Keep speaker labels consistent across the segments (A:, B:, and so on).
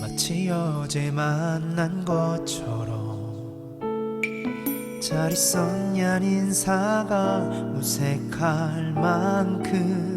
A: 마치 어제 만난 것처럼 잘 있었냔 인사가 무색할 만큼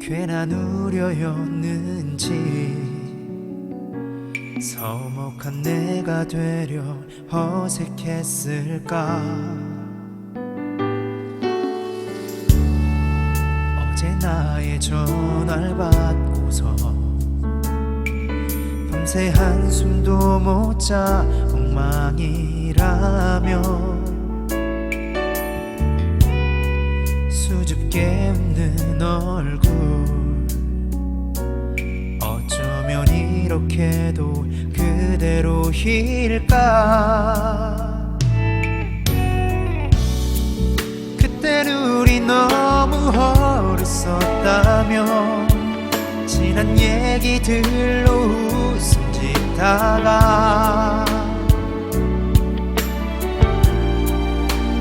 A: 괜한 우려였는지 서먹한 내가 되려 어색했을까 전화를 받고서 밤새 한숨도 못 자 엉망이라며 수줍게 웃는 얼굴. 어쩌면 이렇게도 그대로일까? 그땐 우리 너 무 어렸었다며 지난 얘기들로 웃음 짓다가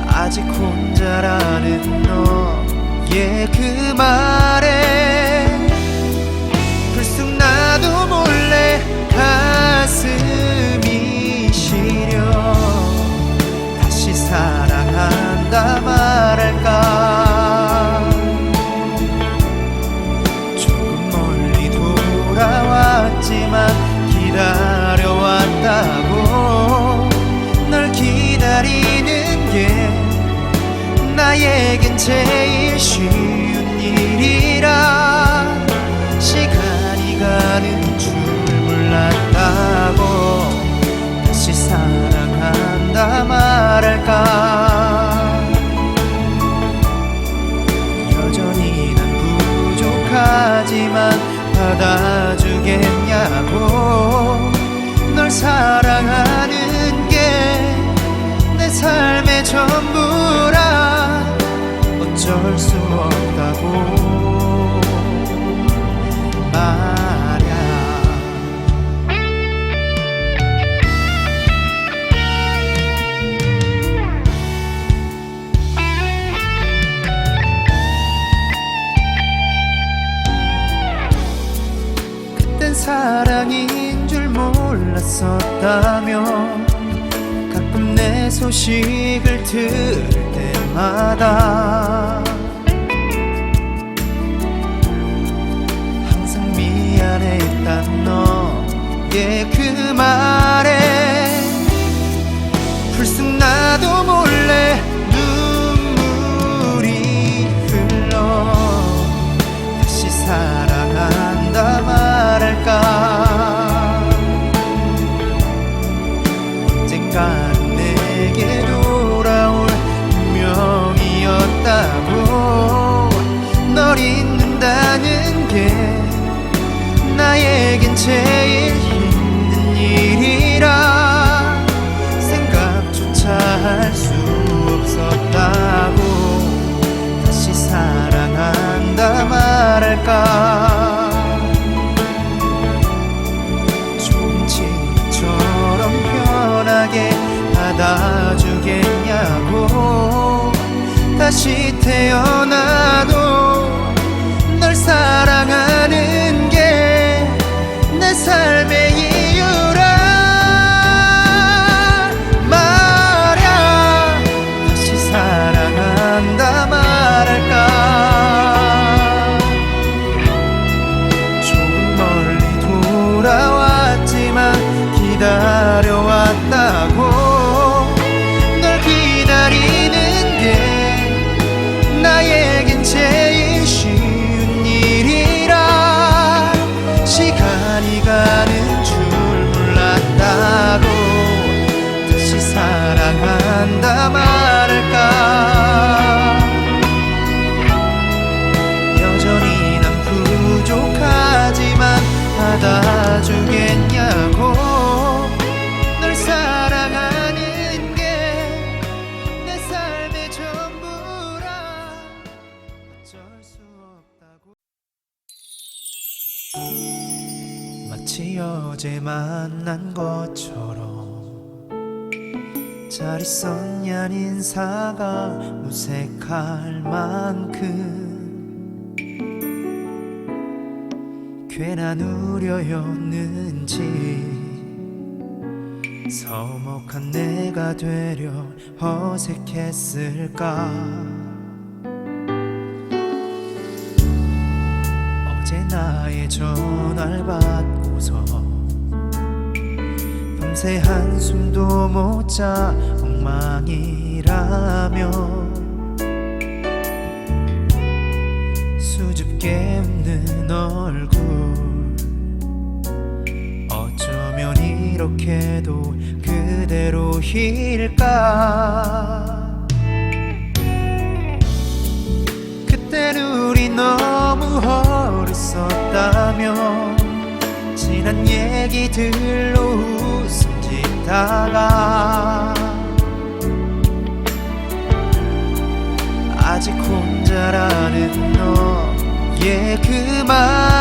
A: 아직 혼자라는 너의 그 말에 수 없다고 말야. 그땐 사랑인 줄 몰랐었다며 가끔 내 소식을 들을 때마다 너의 그 말에 불쑥 나도 몰래 눈물이 흘러 다시 사랑한다 말할까? 언젠가는 내게 돌아올 운명이었다고 널 잊는다는 게 나에겐 제 받아주겠냐고 다시 태어나도 만난 것처럼 잘 있었냔 인사가 무색할 만큼 괜한 우려였는지 서먹한 내가 되려 어색했을까? 어제 나의 전화를 받고서 밤새 한숨도 못 자 엉망이라며 수줍게 웃는 얼굴 어쩌면 이렇게도 그대로일까? 그땐 우리 너무 어렸었다며 지난 얘기들로 웃음 짓다가 아직 혼자라는 너의 그말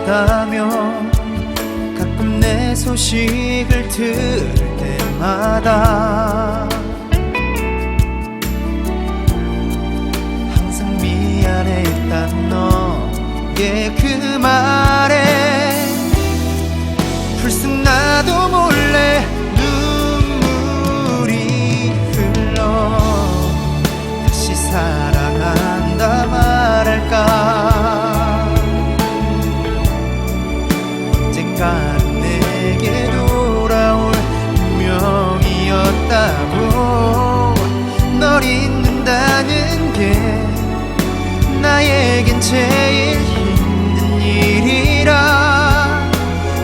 A: 몰랐었다며 가끔 내 소식을 들을 때마다 항상 미안했단 너의 그 나에겐 제일 힘든 일이라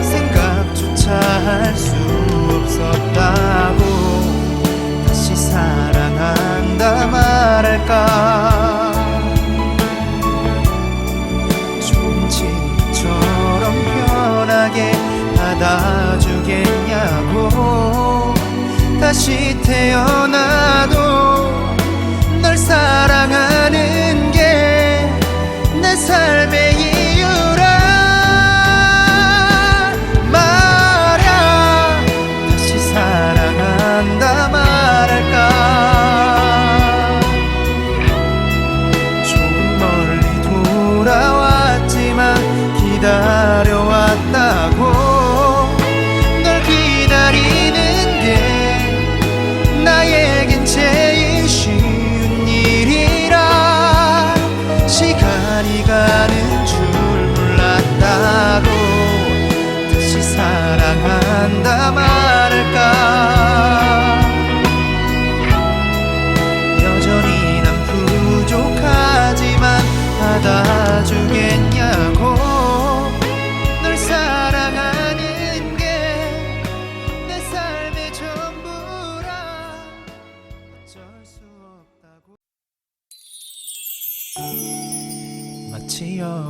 A: 생각조차 할 수 없었다고 다시 사랑한다 말할까? 친구처럼 편하게 받아주겠냐고 다시 태어나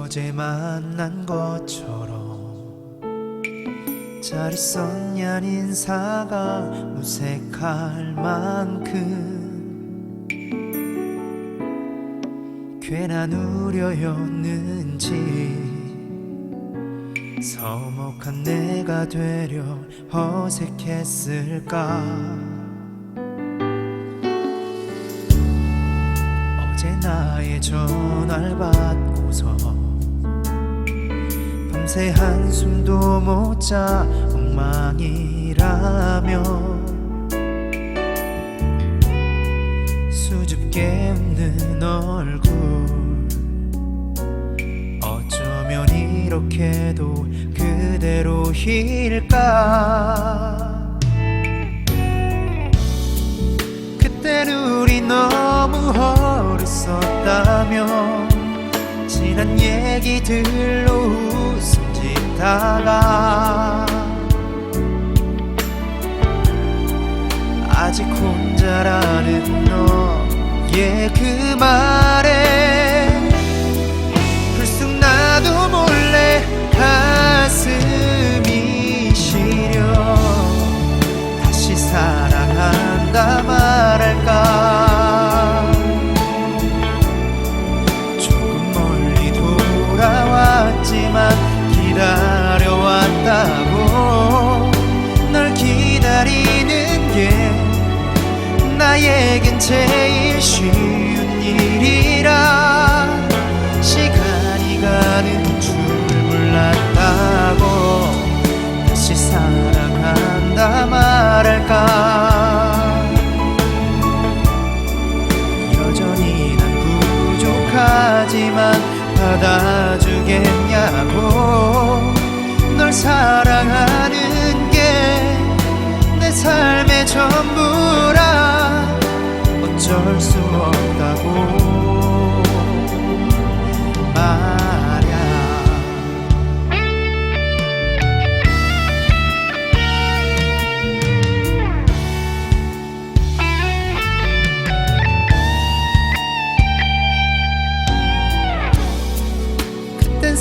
A: 어제 만난 것처럼 잘 있었냐 인사가 무색할 만큼 괜한 우려였는지 서먹한 내가 되려 어색했을까? 어제 나의 전화를 받고서 밤새 한숨도 못 자 엉망이라며 수줍게 웃는 얼굴 어쩌면 이렇게도 그대로일까? 그땐 우리 너무 어렸었다며 지난 얘기들로 웃 다가 아직 혼자라는 너의 그말. take.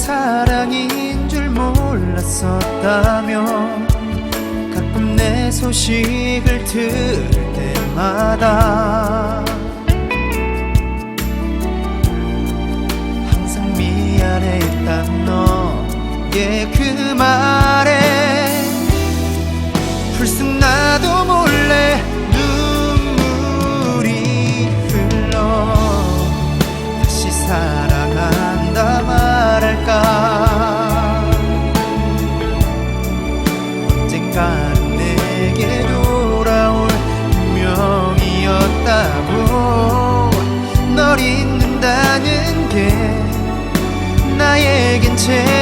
A: 사랑인 줄 몰랐었다면 가끔 내 소식을 들을 때마다 항상 미안했던 너의 그 말에 불쑥 나도 몰래 noche.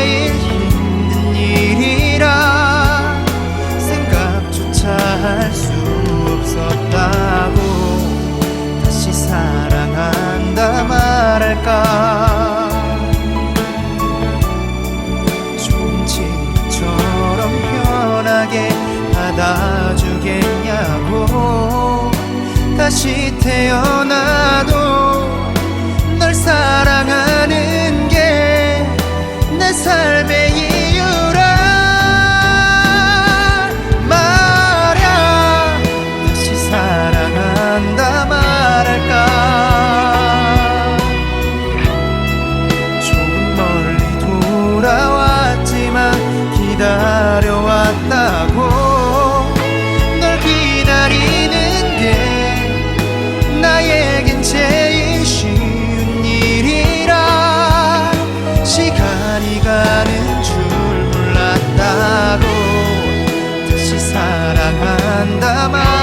A: 사랑한다만